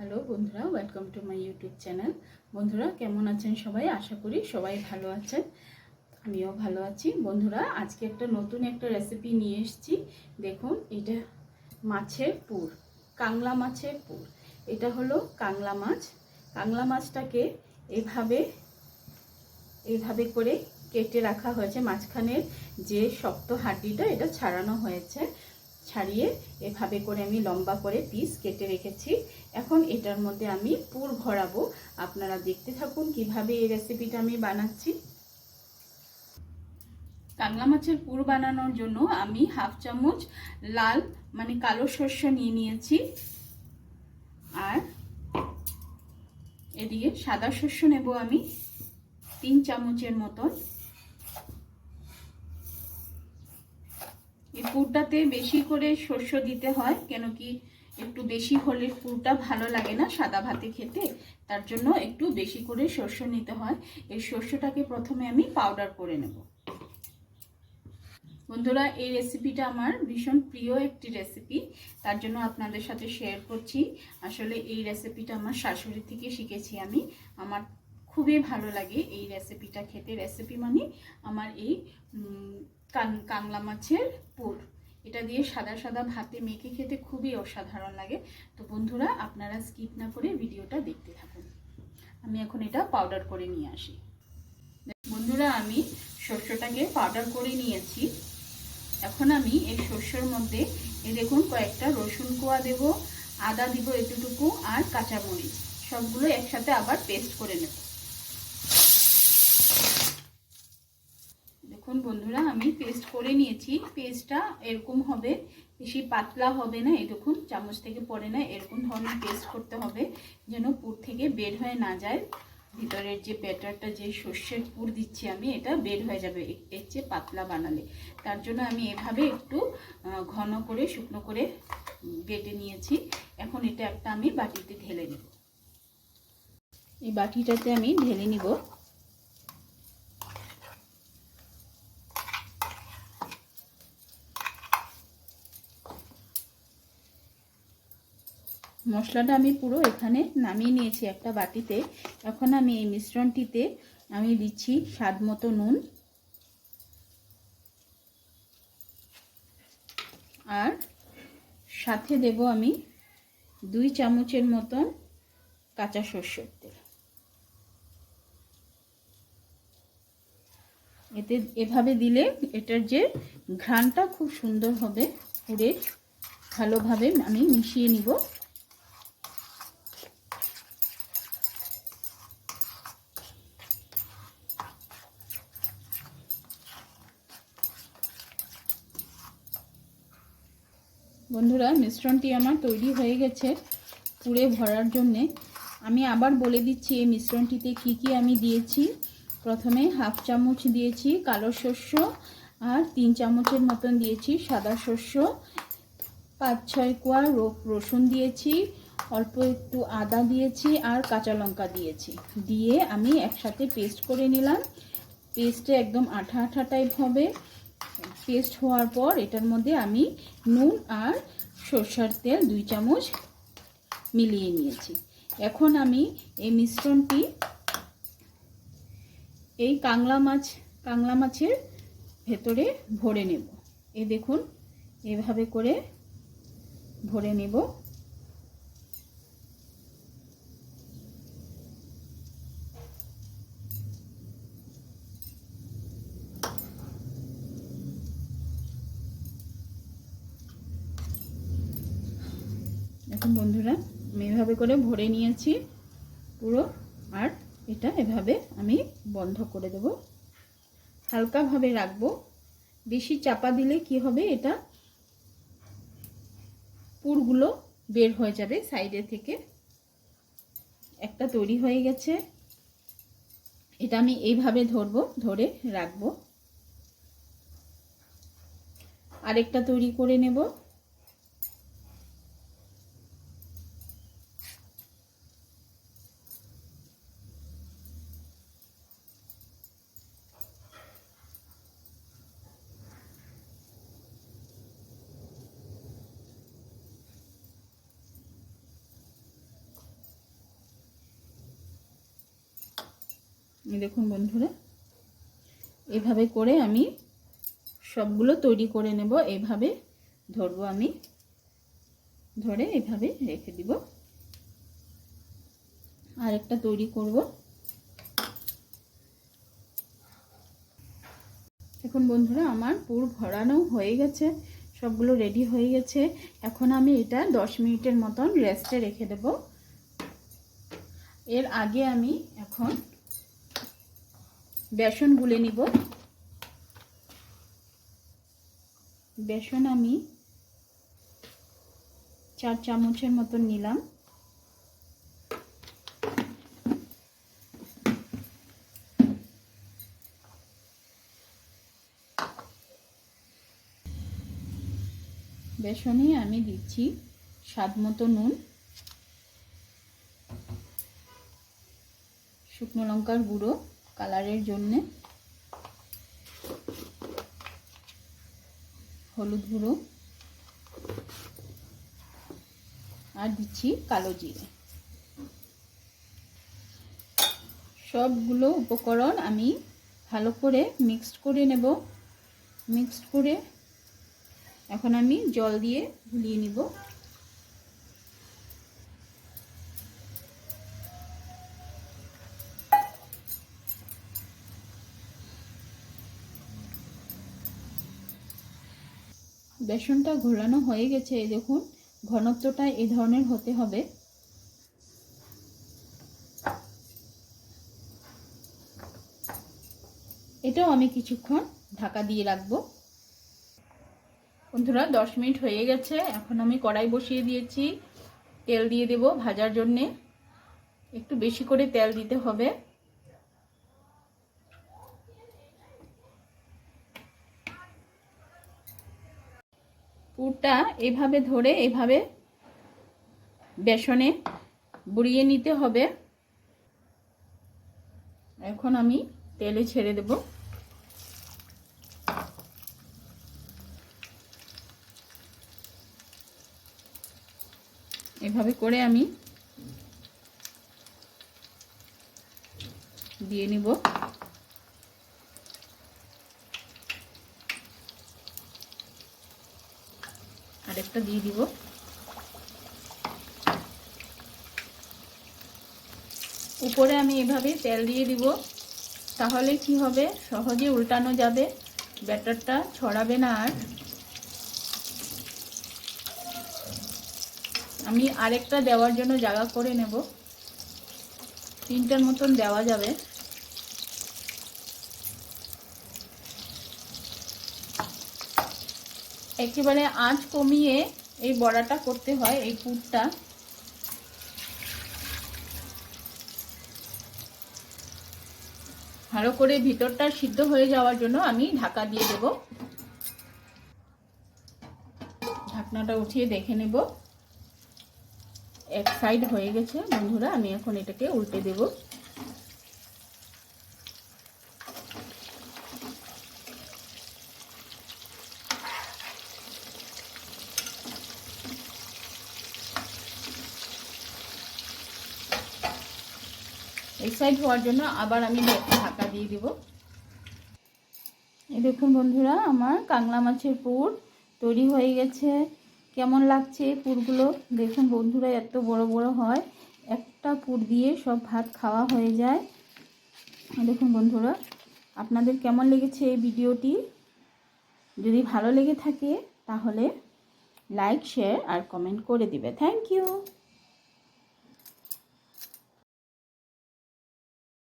Hello বন্ধুরা welcome to my YouTube channel বন্ধুরা, কেমন আছেন সবাই? আশা করি সবাই ভালো আছেন। আমিও ভালো আছি। বন্ধুরা, আজকে একটা নতুন একটা রেসিপি নিয়ে এসেছি। দেখুন, এটা মাছের পুর, কাংলা মাছের পুর। এটা হলো কাংলা মাছ। কাংলা মাছটাকে এভাবে এইভাবে করে কেটে রাখা হয়েছে। মাঝখানের যে শক্ত হাড্ডিটা এটা ছাড়ানো হয়েছে। ছাড়িয়ে এভাবে করে আমি লম্বা করে পিস কেটে রেখেছি। এখন এটার মধ্যে আমি পুর ভরাবো। আপনারা দেখতে থাকুন কীভাবে এই রেসিপিটা আমি বানাচ্ছি। কাংলা মাছের পুর বানানোর জন্য আমি হাফ চামচ লাল মানে কালো শস্য নিয়ে নিয়েছি। আর এদিকে সাদা শস্য নেব আমি। তিন চামচের মতন। এই পুরটাতে বেশি করে শস্য দিতে হয়, কেন কি একটু বেশি হলে পুরটা ভালো লাগে না সাদা ভাতে খেতে, তার জন্য একটু বেশি করে শস্য নিতে হয়। এই শস্যটাকে প্রথমে আমি পাউডার করে নেব। বন্ধুরা, এই রেসিপিটা আমার ভীষণ প্রিয় একটি রেসিপি তার জন্য আপনাদের সাথে শেয়ার করছি। আসলে এই রেসিপিটা আমার শাশুড়ি থেকে শিখেছি আমি। আমার খুবই ভালো লাগে এই রেসিপিটা খেতে। রেসিপি মানে আমার এই কাংলা মাছের পুর। এটা দিয়ে সাদা সাদা ভাতে মেখে খেতে খুবই অসাধারণ লাগে। তো বন্ধুরা, আপনারা স্কিপ না করে ভিডিওটা দেখতে থাকুন। আমি এখন এটা পাউডার করে নিয়ে আসি। বন্ধুরা, আমি শস্যটাকে পাউডার করে নিয়েছি। এখন আমি এই শস্যর মধ্যে এ দেখুন, কয়েকটা রসুন কোয়া দেব, আদা দিব এতটুকু আর কাঁচামরিচ। সবগুলো একসাথে আবার পেস্ট করে নেব। দেখুন বন্ধুরা আমি পেস্ট করে নিয়েছি। পেস্টটা এরকম হবে, বেশি পাতলা হবে না দেখুন চামচ থেকে পড়ে না, এরকম ধরনের পেস্ট করতে হবে যেন পুর থেকে বের হয়ে না যায়। ভিতরের যে ব্যাটারটা যে শস্যের পুর দিচ্ছি আমি, এটা বের হয়ে যাবে এর চেয়ে পাতলা বানালে। তার জন্য আমি এভাবে একটু ঘন করে, শুকনো করে বেটে নিয়েছি। এখন এটা একটা আমি বাটিতে ঢেলে নেব। এই বাটিটাতে আমি ঢেলে নিব। মশলাটা আমি পুরো এখানে নামিয়ে নিয়েছি একটা বাটিতে। এখন আমি এই মিশ্রণটিতে আমি দিচ্ছি স্বাদ মতো নুন আর সাথে দেব আমি দুই চামচের মতন কাঁচা সর্ষের তেল। এতে এভাবে দিলে এটার যে ঘ্রাণটা খুব সুন্দর হবে পুরে ভালোভাবে আমি মিশিয়ে নিব। বন্ধুরা, মিশ্রণটি আমার তৈরি হয়ে গেছে পুরে ভরার জন্যে। আমি আবার বলে দিচ্ছি এই মিশ্রণটিতে কি কি আমি দিয়েছি। প্রথমে হাফ চামচ দিয়েছি কালো শস্য আর তিন চামচের মতন দিয়েছি সাদা শস্য। পাঁচ, ছয় কোয়া রসুন দিয়েছি, অল্প একটু আদা দিয়েছি আর কাঁচা লঙ্কা দিয়েছি। দিয়ে আমি একসাথে পেস্ট করে নিলাম। পেস্টে একদম আঠা আঠা টাইপ হবে। পেস্ট হওয়ার পর এটার মধ্যে আমি নুন আর সর্ষার তেল দুই চামচ মিলিয়ে নিয়েছি। এখন আমি এই মিশ্রণটি এই কাংলা মাছ, কাংলা মাছের ভেতরে ভরে নেব। এ দেখুন, এভাবে করে ভরে নেব। দেখুন বন্ধুরা, আমি এভাবে করে ভরে নিয়েছি পুরো, আর এটা এভাবে আমি বন্ধ করে দেব। হালকাভাবে রাখব। বেশি চাপা দিলে কি হবে, এটা পুরগুলো বের হয়ে যাবে সাইডে থেকে। একটা তৈরি হয়ে গেছে। এটা আমি এইভাবে ধরবো, ধরে রাখব। আরেকটা তৈরি করে নেব। দেখুন বন্ধুরা, এভাবে করে আমি সবগুলো তৈরি করে নেব। এভাবে ধরবো আমি, ধরে এভাবে রেখে দিব। আরেকটা তৈরি করব। এখন বন্ধুরা, আমার পুর ভরানো হয়ে গেছে, সবগুলো রেডি হয়ে গেছে। এখন আমি এটা দশ মিনিটের মতন রেস্টে রেখে দেব। এর আগে আমি এখন বেসন গুলে নিব। বেসন আমি চার চামচের মতন নিলাম। বেসনে আমি দিচ্ছি স্বাদ মতো নুন। শুকনো লঙ্কার গুঁড়ো। কালারের জন্যে। হলুদ গুঁড়ো। আর দিচ্ছি কালো জিরে। সবগুলো উপকরণ আমি ভালো করে মিক্সড করে নেব। মিক্সড করে এখন আমি জল দিয়ে গুলিয়ে নিব। বেসনটা ঘোরানো হয়ে গেছে, এই দেখুন, ঘনত্বটা এই ধরনের হতে হবে। এটাও আমি কিছুক্ষণ ঢাকা দিয়ে রাখব। বন্ধুরা, দশ মিনিট হয়ে গেছে, এখন আমি কড়াই বসিয়ে দিয়েছি। তেল দিয়ে দেব ভাজার জন্যে। একটু বেশি করে তেল দিতে হবে। পুরটা এভাবে ধরে, এভাবে বেসনে বুড়িয়ে নিতে হবে। এখন আমি তেলে ছেড়ে দেব। এভাবে করে আমি দিয়ে নিব। আরেকটা দিয়ে দিব। উপরে আমি এভাবে তেল দিয়ে দিব। তাহলে কি হবে? সহজে উল্টানো যাবে। ব্যাটারটা ছড়াবে না আর। আমি আরেকটা দেওয়ার জন্য জায়গা করে নেব। তিনটার মতন দেওয়া যাবে। একেবারে আঁচ কমিয়ে এই বড়াটা করতে হয়, এই পুরটা। ভালো করে ভিতরটা সিদ্ধ হয়ে যাওয়ার জন্য আমি ঢাকা দিয়ে দেব। ঢাকনাটা উঠিয়ে দেখে নেব। এক সাইড হয়ে গেছে, বন্ধুরা, আমি এখন এটাকে উল্টে দেবো। এই সাইড হওয়ার জন্য আবার আমি ঢাকা দিয়ে দিব। এই দেখুন বন্ধুরা, আমার কাংলা মাছের পুর তৈরি হয়ে গেছে। কেমন লাগছে পুরগুলো? দেখুন বন্ধুরা, এত বড় বড় হয়। একটা পুর দিয়ে সব ভাত খাওয়া হয়ে যায়। দেখুন বন্ধুরা, আপনাদের কেমন লেগেছে এই ভিডিওটি? যদি ভালো লেগে থাকে, তাহলে লাইক শেয়ার আর কমেন্ট করে দিবে। Thank you